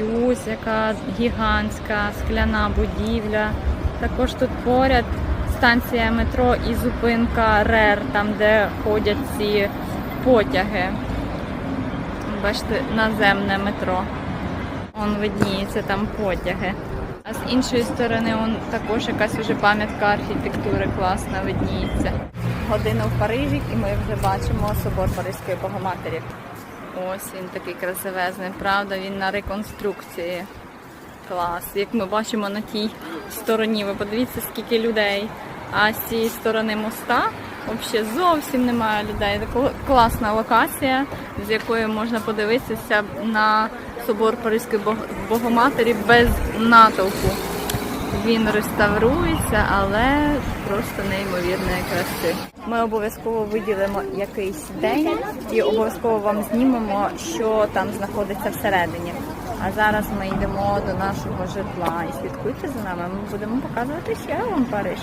І яка гігантська скляна будівля. Також тут поряд станція метро і зупинка РЕР, там де ходять ці потяги. Бачите, наземне метро. Он видніється там потяги. А з іншої сторони он також якась уже пам'ятка архітектури класна видніється. Година в Парижі, і ми вже бачимо собор Паризької Богоматері. Ось він такий красивезний, правда, він на реконструкції. Клас. Як ми бачимо на тій стороні, ви подивіться, скільки людей. А з цієї сторони моста взагалі зовсім немає людей. Така класна локація, з якої можна подивитися на собор Паризької Бог- Богоматері без натовпу. Він реставрується, але просто неймовірної краси. Ми обов'язково виділимо якийсь день і обов'язково вам знімемо, що там знаходиться всередині. А зараз ми йдемо до нашого житла і слідкуйте за нами. Ми будемо показувати ще вам Париж.